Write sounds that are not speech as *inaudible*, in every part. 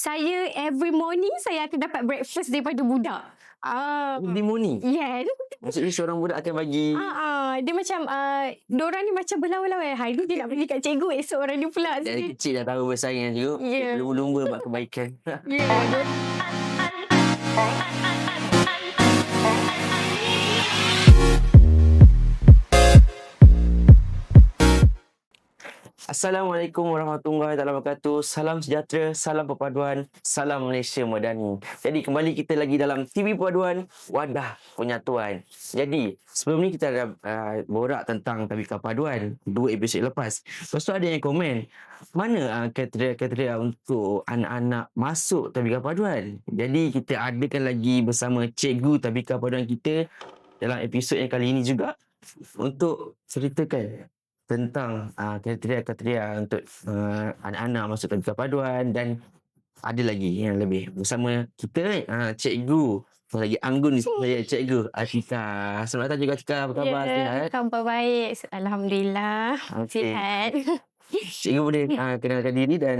saya every morning saya akan dapat breakfast daripada budak. Ah, Every morning. yeah. Maksudnya seorang budak akan bagi Ah, ah, dia macam uh, diorang ni macam berlawan-lawan. Hari ni dia nak pergi kat cikgu, esok orang ni pula. dari kecil dah tahu bersaing juga. Ya. Lumba-lumba buat kebaikan. Ya, *laughs* Assalamualaikum warahmatullahi wabarakatuh. Salam sejahtera, salam perpaduan, salam Malaysia Madani. Jadi kembali kita lagi dalam TV Perpaduan Wadah Penyatuan. Jadi sebelum ni kita ada uh, borak tentang tabika paduan dua episod lepas. Lepas tu ada yang komen, mana uh, kriteria-kriteria untuk anak-anak masuk tabika paduan? Jadi kita adakan lagi bersama cikgu tabika paduan kita dalam episod yang kali ini juga untuk ceritakan tentang uh, kriteria-kriteria untuk uh, anak-anak masuk tabika paduan dan ada lagi yang lebih bersama kita uh, cikgu Satu lagi anggun di saya cikgu Atika. Selamat datang juga Atika. Apa khabar? Ya, Sihat? khabar baik. Alhamdulillah. Okey. Sihat. Cikgu boleh uh, *laughs* kenalkan diri dan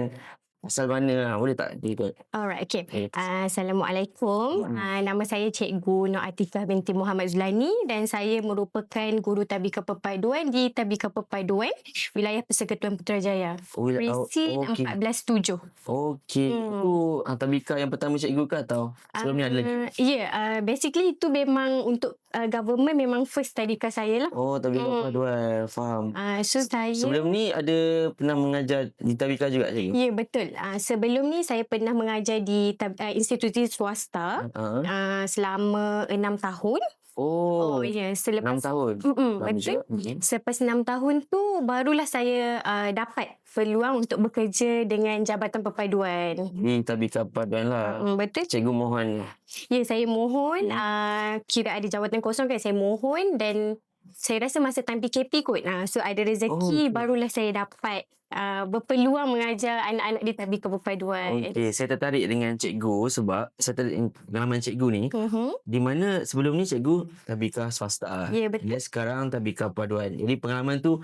asal mana? Uh, boleh tak cerita? Alright, okay. Okay. Uh, Assalamualaikum. Hmm. Uh, nama saya Cikgu Nur Atifah binti Muhammad Zulani dan saya merupakan guru Tabika Perpaduan di Tabika Perpaduan Wilayah Persekutuan Putrajaya. Oh, oh, okey. 147. Okey. Hmm. Itu uh, tabika yang pertama cikgu ke atau sebelum ni ada lagi? Uh, Ya, yeah, uh, basically itu memang untuk uh, government memang first tadika saya lah. Oh, tabika Hmm. paduan. Faham. Uh, so saya Sebelum ni ada pernah mengajar di tabika juga cikgu? Ya betul. Uh, sebelum ni saya pernah mengajar di uh, institusi swasta Uh, uh, selama enam tahun. oh, Oh ya, yeah. selepas enam tahun. Mm-mm, Lama betul. Mhm. Selepas enam tahun tu barulah saya uh, dapat peluang untuk bekerja dengan Jabatan Perpaduan. Di tabika paduan lah. Mm, betul. Cikgu mohon. Ya, saya mohon Hmm. uh, kira ada jawatan kosong kan saya mohon dan saya rasa masa time PKP kot. Uh, so ada rezeki Oh, barulah saya dapat uh, berpeluang mengajar anak-anak di Tabika Perpaduan. Okey, saya tertarik dengan cikgu sebab saya tertarik dengan pengalaman cikgu ni. Uh-huh. Di mana sebelum ni cikgu tabika swasta. Ya, betul. Dia sekarang tabika paduan. Jadi pengalaman tu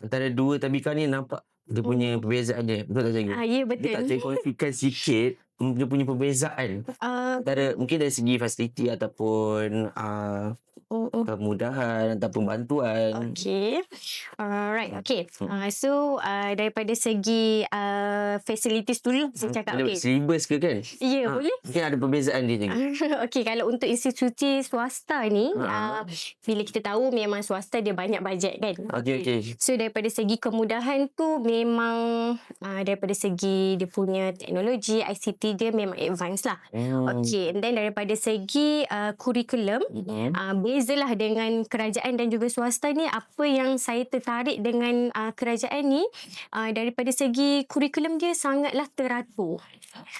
antara dua tabika ni nampak dia punya perbezaan dia. Betul tak cikgu? Ah, ya Dia betul. tak boleh kongsikan sikit dia punya perbezaan. Uh, Antara mungkin dari segi fasiliti ataupun uh, uh, uh. kemudahan ataupun bantuan. Okay. Alright. Okay. Hmm. Uh, so, uh, daripada segi uh, facilities dulu, saya cakap Ada okay. Silibus ke kan? Ya, Ah, boleh? Mungkin ada perbezaan dia cikgu. *laughs* Okey, kalau untuk institusi swasta ni, uh, Ha. bila kita tahu memang swasta dia banyak bajet kan. Okey okey. So daripada segi kemudahan tu memang uh, daripada segi dia punya teknologi ICT dia memang advance lah. Hmm. Okey, and then daripada segi uh, kurikulum Mhm. Uh, bezalah dengan kerajaan dan juga swasta ni apa yang saya tertarik dengan uh, kerajaan ni uh, daripada segi kurikulum dia sangatlah teratur.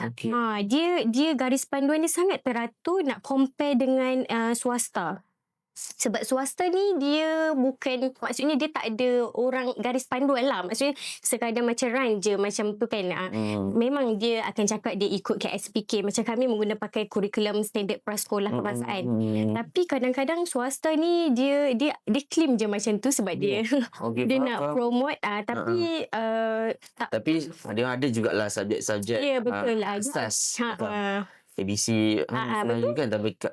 Okey. Ha dia dia garis panduan dia sangat teratur nak compare dengan uh, swasta. Sebab swasta ni dia bukan maksudnya dia tak ada orang garis panduan lah. Maksudnya sekadar macam run je macam tu kan. Uh, Hmm. Memang dia akan cakap dia ikut KSPK. Macam kami menggunakan pakai kurikulum standard prasekolah kebangsaan. Hmm. Tapi kadang-kadang swasta ni dia dia dia claim je macam tu sebab dia Okey, *laughs* dia faham, nak faham. promote ah tapi uh, tak Tapi dia ada jugalah subjek-subjek Ya, betul ah, lah. asas. ha, uh, ABC ah, betul kan tabika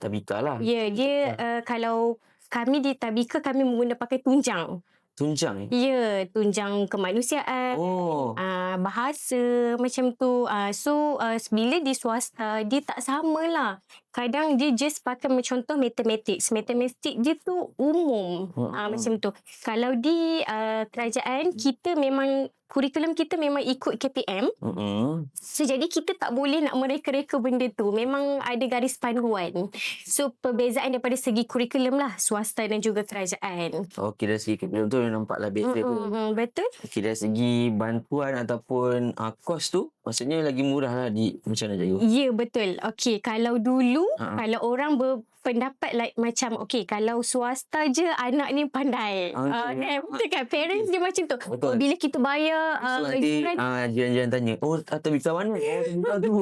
tabika, lah. ya dia uh, kalau kami di Tabika kami menggunakan pakai tunjang. Tunjang. Ya, tunjang kemanusiaan. Oh. Uh, bahasa macam tu uh, so uh, bila di swasta dia tak samalah kadang dia just pakai macam contoh mathematics matematik dia tu umum uh, Hmm. macam tu kalau di uh, kerajaan kita memang kurikulum kita memang ikut KPM Hmm. so jadi kita tak boleh nak mereka-reka benda tu memang ada garis panduan so perbezaan daripada segi kurikulum lah swasta dan juga kerajaan Okey dari segi kemudian tu nampaklah beza tu. Mm-mm, betul Okey dari segi bantuan ataupun uh, kos tu maksudnya lagi murah lah di macam mana cikgu? Ya betul. Okey, kalau dulu Ha. kalau orang berpendapat like macam okey, kalau swasta je anak ni pandai. Ah, Uh, okey. kan, betul kan? Parents dia macam tu. Betul. Oh, bila kita bayar So uh, nanti uh, jiran-jiran tanya, oh tabika mana? Oh tabika tu.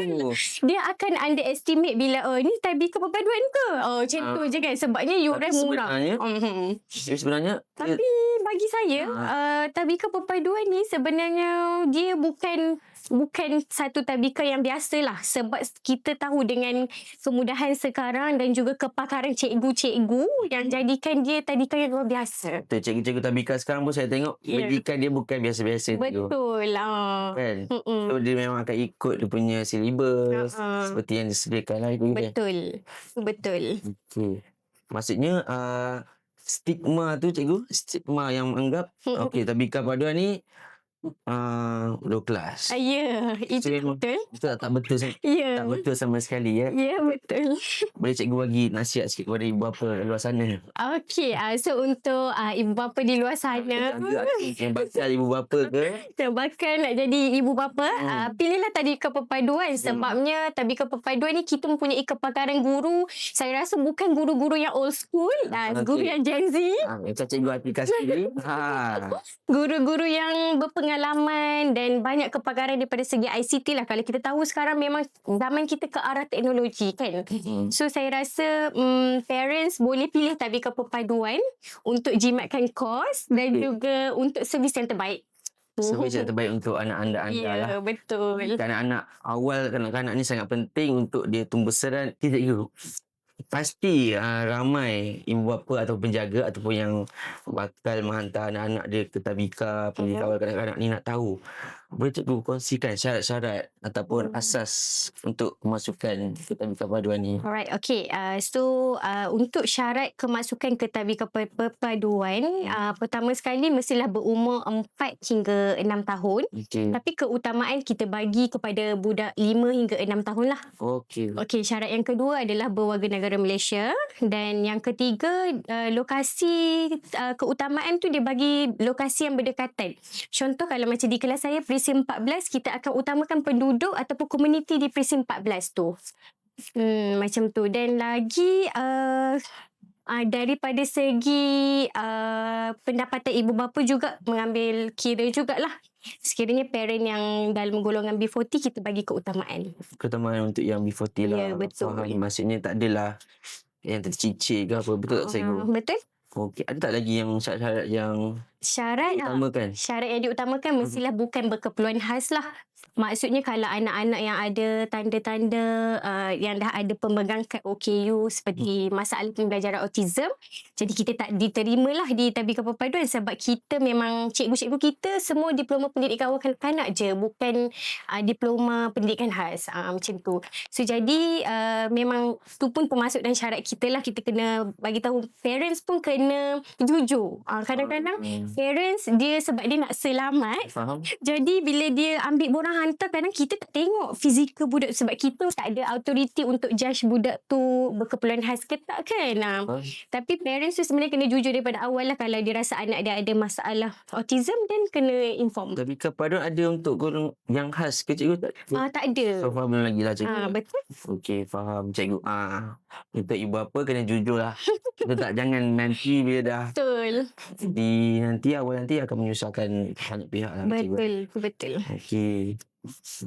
*laughs* dia akan underestimate bila oh ni tabika perpaduan ke? Oh macam Ah. tu je kan sebabnya yuran Tapi murah. sebenarnya-. Jadi sebenarnya Tapi bagi saya Ah. uh, tabika perpaduan ni sebenarnya dia bukan bukan satu tadbika yang biasa lah sebab kita tahu dengan kemudahan sekarang dan juga kepakaran cikgu-cikgu yang jadikan dia tadbika yang luar biasa. Betul, cikgu-cikgu tabika sekarang pun saya tengok Ya. pendidikan dia bukan biasa-biasa tu. Betul lah. Kan? Mm-mm. So dia memang akan ikut dia punya silibus Ha-ha. seperti yang disediakan lah itu dia. Betul. Betul. Okey. Maksudnya uh, stigma tu cikgu, stigma yang menganggap okey tabika paduan ni uh, low class. Ah, Ya, itu So, betul. Itu tak, tak betul sa- Ya. tak betul sama sekali ya. Ya, betul. *laughs* Boleh cikgu bagi nasihat sikit kepada ibu bapa di luar sana. Okey, uh, so untuk uh, ibu bapa di luar sana, yang bakal ibu bapa ke? *laughs* Bakal nak jadi ibu bapa, Hmm. uh, pilihlah tadika perpaduan sebabnya tadika perpaduan ni kita mempunyai kepakaran guru. Saya rasa bukan guru-guru yang old school, uh, Okey. guru yang Gen Z, Ha, macam cikgu Atika sendiri. *laughs* Ha. guru-guru yang berpengalaman dan banyak kepakaran daripada segi ICT lah. Kalau kita tahu sekarang memang zaman kita ke arah teknologi kan. Hmm. So saya rasa um, parents boleh pilih tadika perpaduan untuk jimatkan kos dan Okey. juga untuk servis yang terbaik. Servis yang *laughs* terbaik untuk anak-anak anda Ya, lah. betul. Kanak-kanak awal kanak-kanak ni sangat penting untuk dia tumbuh serat. Cikgu. Pasti uh, ramai ibu bapa atau penjaga ataupun yang bakal menghantar anak-anak dia ke tabika pendidikan Mhm. awal kanak-kanak ni nak tahu. Boleh cikgu kongsikan syarat-syarat ataupun Hmm. asas untuk kemasukan ke tabika paduan ni? Alright, okay. Uh, so, uh, untuk syarat kemasukan ke tabika per- perpaduan, uh, pertama sekali mestilah berumur 4 hingga 6 tahun. Okey. Tapi keutamaan kita bagi kepada budak 5 hingga 6 tahun lah. Okey. Okey, syarat yang kedua adalah berwarga negara Malaysia. Dan yang ketiga, uh, lokasi uh, keutamaan tu dia bagi lokasi yang berdekatan. Contoh kalau macam di kelas saya, Presim 14, kita akan utamakan penduduk ataupun komuniti di Presim 14 tu. Hmm, macam tu. Dan lagi... Uh, Uh, daripada segi uh, pendapatan ibu bapa juga mengambil kira jugalah. Sekiranya parent yang dalam golongan B40 kita bagi keutamaan. Keutamaan untuk yang B40 lah. Ya, betul. Faham. Maksudnya tak adalah yang tercicir ke apa. Betul tak? Uh, betul. Okey. Ada tak lagi yang syarat-syarat yang Syarat uh, utamakan? syarat yang diutamakan mestilah bukan berkeperluan khas lah. Maksudnya kalau anak-anak yang ada tanda-tanda uh, yang dah ada pemegang kad OKU seperti masalah pembelajaran autism, jadi kita tak diterima lah di tabika perpaduan sebab kita memang cikgu-cikgu kita semua diploma pendidikan awal kanak-kanak je, bukan uh, diploma pendidikan khas. Uh, macam tu. So jadi uh, memang tu pun termasuk dalam syarat kita lah kita kena bagi tahu parents pun kena jujur. Uh, kadang-kadang Hmm. Parents dia sebab dia nak selamat Faham? jadi bila dia ambil borang hantar kadang kita tak tengok fizikal budak sebab kita tak ada authority untuk judge budak tu berkeperluan khas ke tak kan. Ha. Faham? Tapi parents tu sebenarnya kena jujur daripada awal lah kalau dia rasa anak dia ada masalah autism dan kena inform. Tapi kepaduan ada untuk golong yang khas ke cikgu tak? Ah tak ada. So faham lagi lah cikgu. Ah betul. Okey, faham cikgu. Ah, untuk ibu apa kena jujur lah. *laughs* Kita tak jangan nanti bila dah Betul. di nanti awal nanti akan menyusahkan banyak pihak lah cikgu. Betul. Betul. Okey.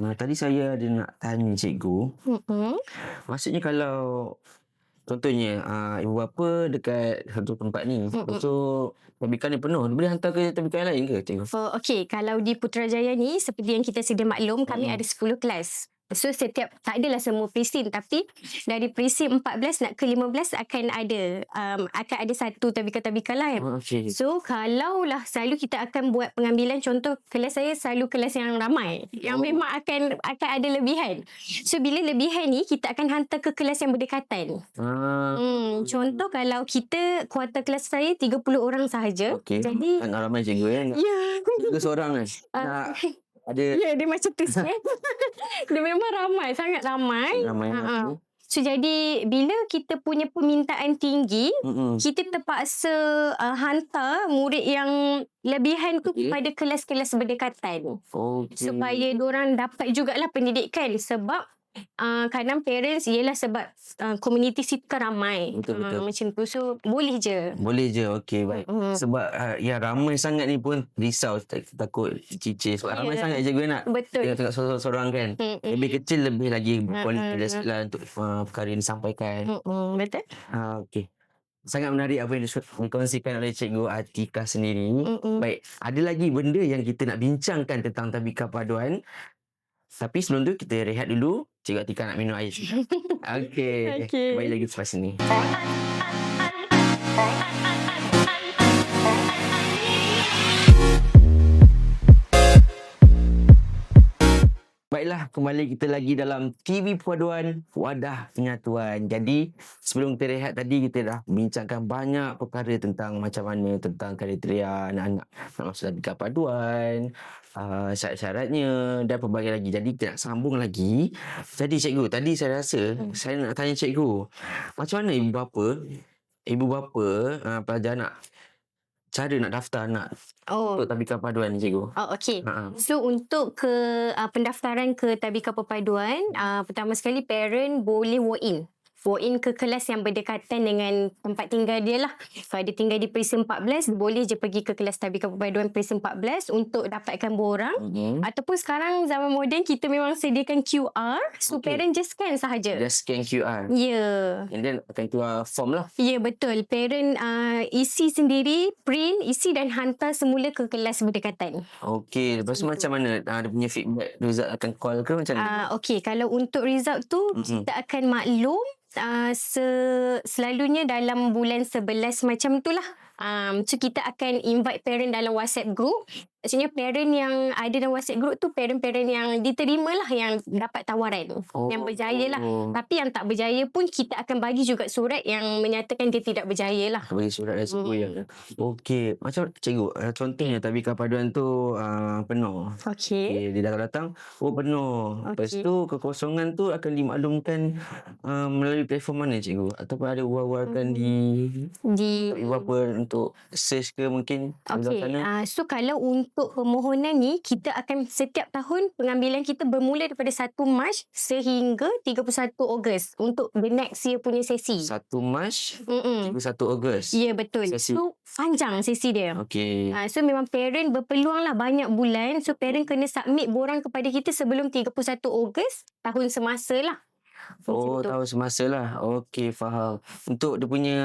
Nah, tadi saya ada nak tanya cikgu. Mm-mm. Maksudnya kalau contohnya uh, ibu bapa dekat satu tempat ni. Lepas tu tabikan ni penuh. Boleh hantar ke tabikan lain ke cikgu? Oh, okay, kalau di Putrajaya ni seperti yang kita sedia maklum, kami Mm-mm. ada 10 kelas. So setiap tak adalah semua presim tapi dari presim 14 nak ke 15 akan ada um, akan ada satu tabika-tabika lain. Oh, Okey. So kalaulah selalu kita akan buat pengambilan contoh kelas saya selalu kelas yang ramai yang Oh. memang akan akan ada lebihan. So bila lebihan ni kita akan hantar ke kelas yang berdekatan. Ah, Hmm contoh kalau kita kuarter kelas saya 30 orang sahaja. okey. Jadi Kan ramai cikgu ya. ya Tiga seorang kan. *laughs* Ah. Nak ada Ya, dia macam tu sikit. *laughs* dia memang ramai, sangat ramai. ramai okay. So, jadi bila kita punya permintaan tinggi, Mm-mm. kita terpaksa uh, hantar murid yang lebihan tu Okey. kepada kelas-kelas berdekatan. Okey. Supaya diorang dapat jugalah pendidikan. Sebab uh, kadang parents ialah sebab uh, komuniti situ kan ramai. Betul, betul. Uh, macam tu. So, boleh je. Boleh je. Okey, baik. Mm. Sebab uh, yang ramai sangat ni pun risau tak, takut cicir. Sebab ramai Ya. sangat cikgu nak Betul. tengok tengok sorang-sorang kan. Mm, mm, Lebih kecil lebih lagi mm, lah untuk uh, perkara yang disampaikan. mm, mm, Betul. Ah, Okey. Sangat menarik apa yang dikongsikan oleh Cikgu Atika sendiri. Mm, mm. Baik, ada lagi benda yang kita nak bincangkan tentang tabika paduan. Tapi sebelum tu kita rehat dulu. Cikgu Atika nak minum air. Okey. *laughs* Okey. Kembali lagi selepas ini. Baiklah, kembali kita lagi dalam TV Perpaduan Wadah Penyatuan. Jadi, sebelum kita rehat tadi, kita dah bincangkan banyak perkara tentang macam mana, tentang kriteria anak-anak nak masuk dalam tingkat paduan, uh, syarat-syaratnya dan pelbagai lagi. Jadi, kita nak sambung lagi. Jadi, cikgu, tadi saya rasa, Hmm. saya nak tanya cikgu, macam mana ibu bapa, ibu bapa uh, pelajar nak cara nak daftar anak Oh, untuk tabika paduan ni, cikgu? oh okay. Ha. So untuk ke uh, pendaftaran ke tabika perpaduan, uh, pertama sekali parent boleh walk in. Walk in ke kelas yang berdekatan dengan tempat tinggal dia lah. Kalau dia tinggal di Precinct 14, boleh je pergi ke kelas tabika perpaduan Precinct 14 untuk dapatkan borang. Mm-hmm. Ataupun sekarang zaman moden kita memang sediakan QR. So Okey. parent just scan sahaja. Just scan QR. Ya. Yeah. And then akan keluar form lah. Ya yeah, betul. Parent uh, isi sendiri, print, isi dan hantar semula ke kelas berdekatan. Okey, lepas tu macam mana uh, dia punya feedback result akan call ke macam mana? Uh, okay, kalau untuk result tu Mm-mm. kita akan maklum uh, se selalunya dalam bulan 11 macam tu lah. Um, so kita akan invite parent dalam WhatsApp group. Maksudnya parent yang ada dalam WhatsApp group tu parent-parent yang diterima lah yang dapat tawaran. Yang berjaya lah. Oh. Tapi yang tak berjaya pun kita akan bagi juga surat yang menyatakan dia tidak berjaya lah. Bagi surat resiko Hmm. yang Okey, macam cikgu, uh, contohnya tabika paduan tu uh, penuh. Okay. Okay, dia datang-datang, oh penuh. Lepas Okey. tu kekosongan tu akan dimaklumkan uh, melalui platform mana cikgu? Ataupun ada war-warkan Hmm. di Di bapa untuk search ke mungkin Okey, uh, so kalau untuk permohonan ni kita akan setiap tahun pengambilan kita bermula daripada 1 Mac sehingga 31 Ogos untuk the next year punya sesi. 1 Mac Mm-mm. hingga 1 Ogos. Ya betul. Sesi. So panjang sesi dia. Okey. Uh, so memang parent berpeluang lah banyak bulan. So parent kena submit borang kepada kita sebelum 31 Ogos tahun semasa lah. Oh, Macam tu. tahu semasa lah. Okey, faham. Untuk dia punya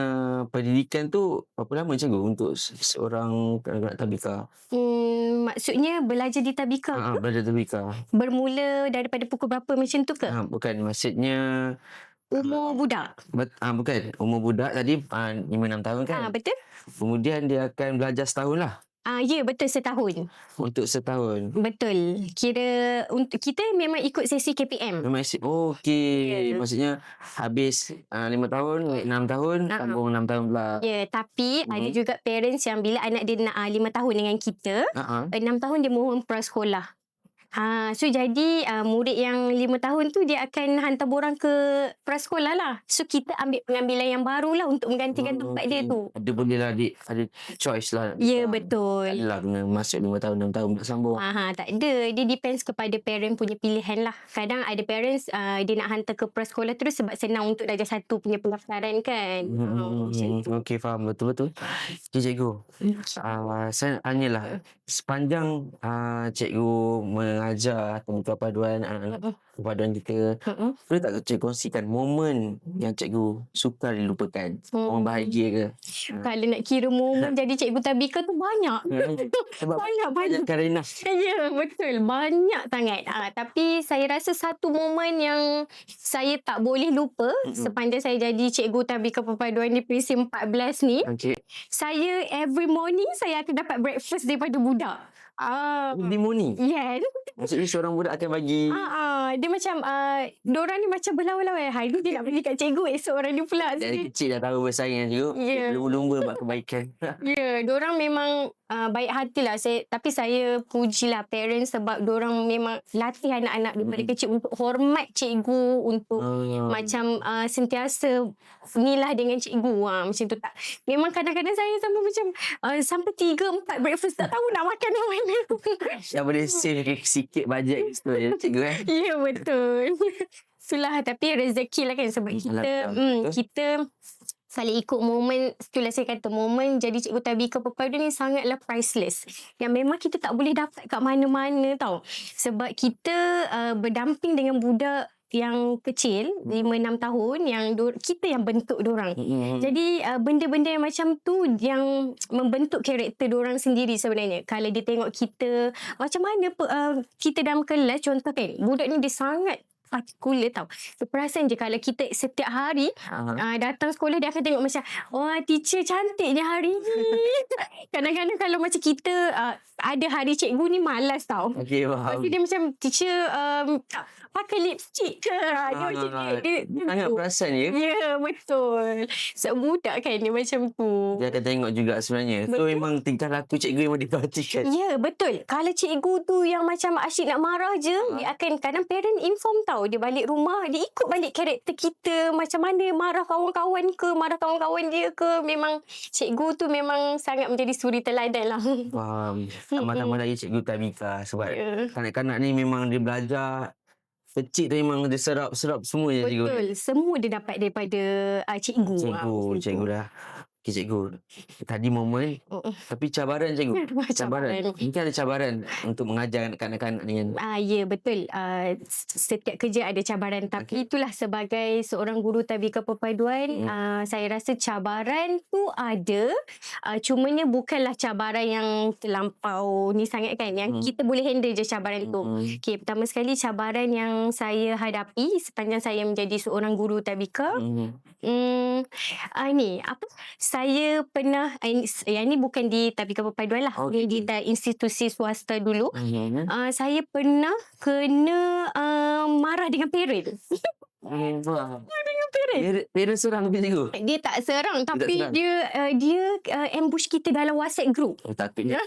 pendidikan tu, berapa lama cikgu untuk se- seorang kanak-kanak tabika? Hmm, maksudnya belajar di tabika Ha, ke? belajar tabika. Bermula daripada pukul berapa macam tu ke? Ha, bukan, maksudnya... Umur budak. Bet, ha, bukan, umur budak tadi ha, 5-6 tahun kan? Ah betul? Kemudian dia akan belajar setahun lah. Ah ya betul setahun. Untuk setahun. Betul. Kira untuk kita memang ikut sesi KPM. Memang isi, oh, okey. Ya. Maksudnya habis uh, 5 tahun, 6 tahun, Ha. sambung 6 tahun pula. Ya, tapi ada Mhm. juga parents yang bila anak dia nak uh, 5 tahun dengan kita, Ha, ha. 6 tahun dia mohon prasekolah. Ha, so jadi uh, murid yang 5 tahun tu dia akan hantar borang ke prasekolah lah. So kita ambil pengambilan yang baru lah untuk menggantikan Oh, tempat dia tu. Ada boleh lah, adik. Ada choice lah. Ya, Tak betul. adalah kena masuk 5 tahun, 6 tahun tak sambung. Aha, tak ada. Dia depends kepada parent punya pilihan lah. Kadang ada parents uh, dia nak hantar ke prasekolah terus sebab senang untuk darjah satu punya pendaftaran kan. Hmm, Ha, macam tu. Okey, faham. Betul-betul. Okay, cikgu. Uh, saya tanyalah. Sepanjang uh, cikgu mengajar atau buka paduan anak-anak paduan kita, Mm-mm. boleh tak cikgu kongsikan momen yang cikgu sukar dilupakan? Momen Hmm. bahagia ke? Kalau nak kira momen jadi cikgu tabika tu banyak. *laughs* Sebab banyak banyak. Karina. Ya betul Banyak sangat ha, Tapi saya rasa Satu momen yang Saya tak boleh lupa Mm-mm. Sepanjang saya jadi Cikgu Tabika Perpaduan Di Precinct 14 ni Okey. Saya every morning Saya akan dapat breakfast Daripada budak Ah, Di morning. Yes. *laughs* Maksudnya seorang budak akan bagi Ah, ah, dia macam uh, Diorang ni macam berlawan-lawan Hari ni dia nak bagi kat cikgu Esok orang ni pula dari kecil dah tahu bersaing dengan cikgu. Ya. Lumba-lumba buat kebaikan. *laughs* Ya, yeah, diorang memang uh, baik hati lah. Saya, tapi saya pujilah parents sebab diorang memang latih anak-anak daripada Mm-mm. kecil untuk hormat cikgu, untuk Oh. macam uh, sentiasa ni lah dengan cikgu. Ha, macam tu tak. Memang kadang-kadang saya sampai macam uh, sampai tiga, empat breakfast tak tahu nak makan *laughs* yang mana. *laughs* Yang boleh save *laughs* sikit bajet situ ya cikgu eh. *laughs* Ya, betul. Itulah tapi rezeki lah kan sebab Hmm, kita alah, mm, betul. kita saling ikut momen itulah saya kata momen jadi cikgu tabika perpaduan ni sangatlah priceless yang memang kita tak boleh dapat kat mana-mana tau sebab kita uh, berdamping dengan budak yang kecil 5-6 tahun yang do- kita yang bentuk diorang. Mm-mm. Jadi uh, benda-benda yang macam tu yang membentuk karakter diorang sendiri sebenarnya. Kalau dia tengok kita macam mana uh, kita dalam kelas contoh kan budak ni dia sangat partikular tau. Dia perasan je kalau kita setiap hari Ah, uh, datang sekolah dia akan tengok macam wah teacher cantiknya hari ni. *laughs* Kadang-kadang kalau macam kita uh, ada hari cikgu ni malas tau. Okey, faham. tu dia macam teacher um, pakai lipstick ke. Ah, dia macam Ah, dia, dia, dia sangat tu. perasan ya. Ya, betul. So, budak kan dia macam tu. Dia akan tengok juga sebenarnya. So Betul. memang tingkah laku cikgu yang diperhatikan. Ya, betul. Kalau cikgu tu yang macam asyik nak marah je, dia akan kadang parent inform tau. Dia balik rumah, dia ikut balik karakter kita. Macam mana marah kawan-kawan ke, marah kawan-kawan dia ke. Memang cikgu tu memang sangat menjadi suri teladan lah. Faham. Tambah-tambah *laughs* lagi cikgu Tabika sebab Ya. kanak-kanak ni memang dia belajar kecil tu memang dia serap-serap semua je cikgu. Betul. Semua dia dapat daripada uh, cikgu. Ah, Cikgu, cikgu tu. dah. Okey cikgu. Tadi momen tapi cabaran cikgu. *laughs* Cabaran. Mungkin ada cabaran untuk mengajar kanak-kanak ni kan. Ah ya betul. Uh, setiap kerja ada cabaran tapi itulah sebagai seorang guru tabika perpaduan Hmm. uh, saya rasa cabaran tu ada uh, cumanya bukanlah cabaran yang terlampau ni sangat kan yang Hmm. kita boleh handle je cabaran tu. Hmm. Okey, pertama sekali cabaran yang saya hadapi sepanjang saya menjadi seorang guru tabika. Hmm. Hmm, ah, ni apa? Saya pernah ah, ini, yang ni bukan di tabika perpaduan lah. Okey. Dia di institusi swasta dulu. Hmm. Uh, saya pernah kena uh, marah dengan parent. Hmm. Faham. dengan parent. Parent, parent seorang ke cikgu? Dia tak serang tak tapi serang? dia uh, dia uh, ambush kita dalam WhatsApp group. Oh, takutnya.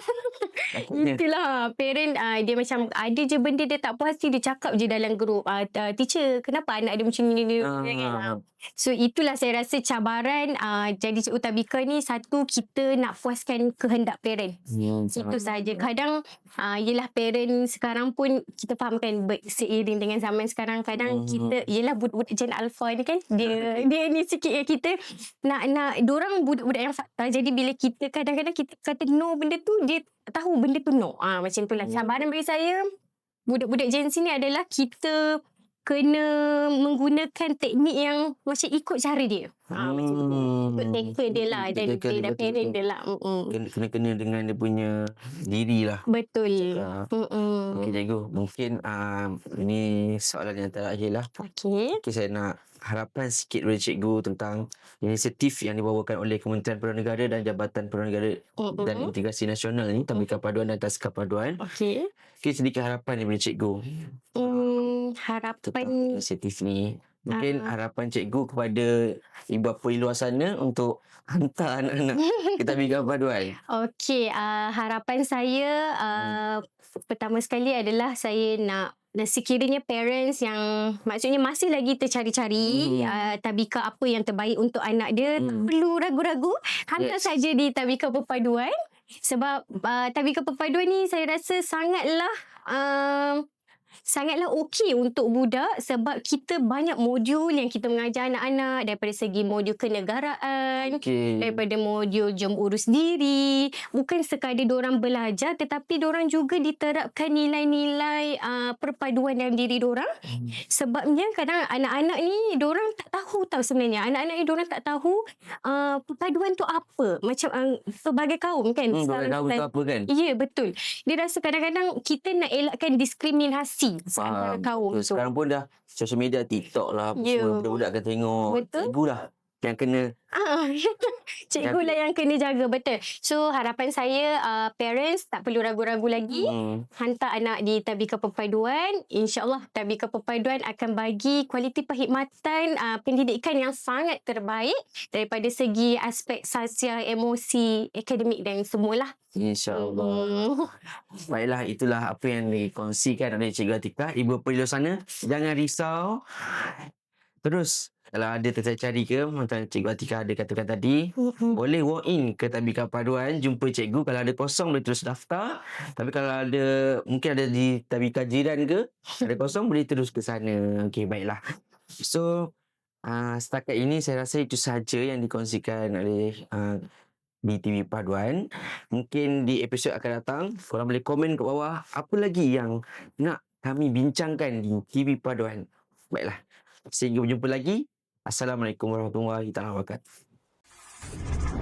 Itulah parent uh, dia macam ada je benda dia tak puas hati dia cakap je dalam group. Uh, uh, teacher kenapa anak dia macam ni ni Ah, kan? Uh, So itulah saya rasa cabaran uh, jadi cikgu tabika ni satu kita nak puaskan kehendak parent. Hmm, Itu saja. Kadang uh, yelah parent sekarang pun kita faham kan ber- seiring dengan zaman sekarang kadang Mhm. kita yelah budak-budak Gen Alpha ni kan dia dia ni sikit yang kita nak nak dorang budak-budak yang fakta jadi bila kita kadang-kadang kita kata no benda tu dia tahu benda tu no. Ah macam itulah. Hmm. Cabaran bagi saya budak-budak Gen Z ni adalah kita kena menggunakan teknik yang macam ikut cara dia. Ah macam tu. Ikut tackle dia lah dan, dia, betul, parent dia lah. Mm-mm. Kena-kena dengan dia punya diri lah. Betul. Mm-mm. Okey cikgu, mungkin um, ini soalan yang terakhir lah. Okey. Okay, saya nak harapan sikit dari cikgu tentang inisiatif yang dibawakan oleh Kementerian Perubahan Negara dan Jabatan Perubahan Negara dan Integrasi Nasional ni, Tabika Paduan dan Taska Paduan. Okey. Okay, sedikit harapan daripada cikgu Hmm, tentang harapan inisiatif ni. Mungkin Ah. harapan cikgu kepada ibu bapa di luar sana untuk *laughs* hantar anak-anak ke Tabika Paduan. Okey, uh, harapan saya uh, pertama sekali adalah saya nak dan sekiranya parents yang maksudnya masih lagi tercari-cari Hmm. uh, tabika apa yang terbaik untuk anak dia tak Hmm. perlu ragu-ragu hantar Yes. saja di tabika perpaduan sebab uh, tabika perpaduan ni saya rasa sangatlah uh, sangatlah okey untuk budak sebab kita banyak modul yang kita mengajar anak-anak daripada segi modul kenegaraan Okey. daripada modul jom urus diri bukan sekadar diorang belajar tetapi diorang juga diterapkan nilai-nilai uh, perpaduan dalam diri diorang Hmm. sebabnya kadang anak-anak ni diorang tak tahu tau sebenarnya anak-anak ni diorang tak tahu uh, perpaduan tu apa macam uh, pelbagai kaum kan Hmm, tahu kita- tu apa kan? Ya betul. Dia rasa kadang-kadang kita nak elakkan diskriminasi antara Faham. kaum Betul. tu. Sekarang pun dah social media TikTok lah. Ya. Semua budak-budak akan tengok. Betul. Cikgu lah yang kena Ah, *laughs* cikgu lah yang kena jaga betul. So harapan saya uh, parents tak perlu ragu-ragu lagi hmm, hantar anak di tabika perpaduan. InsyaAllah tabika perpaduan akan bagi kualiti perkhidmatan uh, pendidikan yang sangat terbaik daripada segi aspek sosial, emosi, akademik dan semualah. InsyaAllah. Hmm. *laughs* Baiklah, itulah apa yang dikongsikan oleh Cikgu Atika. Ibu luar sana, jangan risau. Terus, kalau ada tercari ke, macam Cikgu Atika ada katakan tadi, boleh walk in ke Tabika Paduan, jumpa cikgu. Kalau ada kosong, boleh terus daftar. Tapi kalau ada, mungkin ada di Tabika jiran ke, ada kosong, boleh terus ke sana. Okey, baiklah. So, uh, setakat ini saya rasa itu sahaja yang dikongsikan oleh uh, BTV Paduan. Mungkin di episod akan datang, korang boleh komen kat bawah apa lagi yang nak kami bincangkan di TV Paduan. Baiklah. Sehingga berjumpa lagi. Assalamualaikum warahmatullahi wabarakatuh.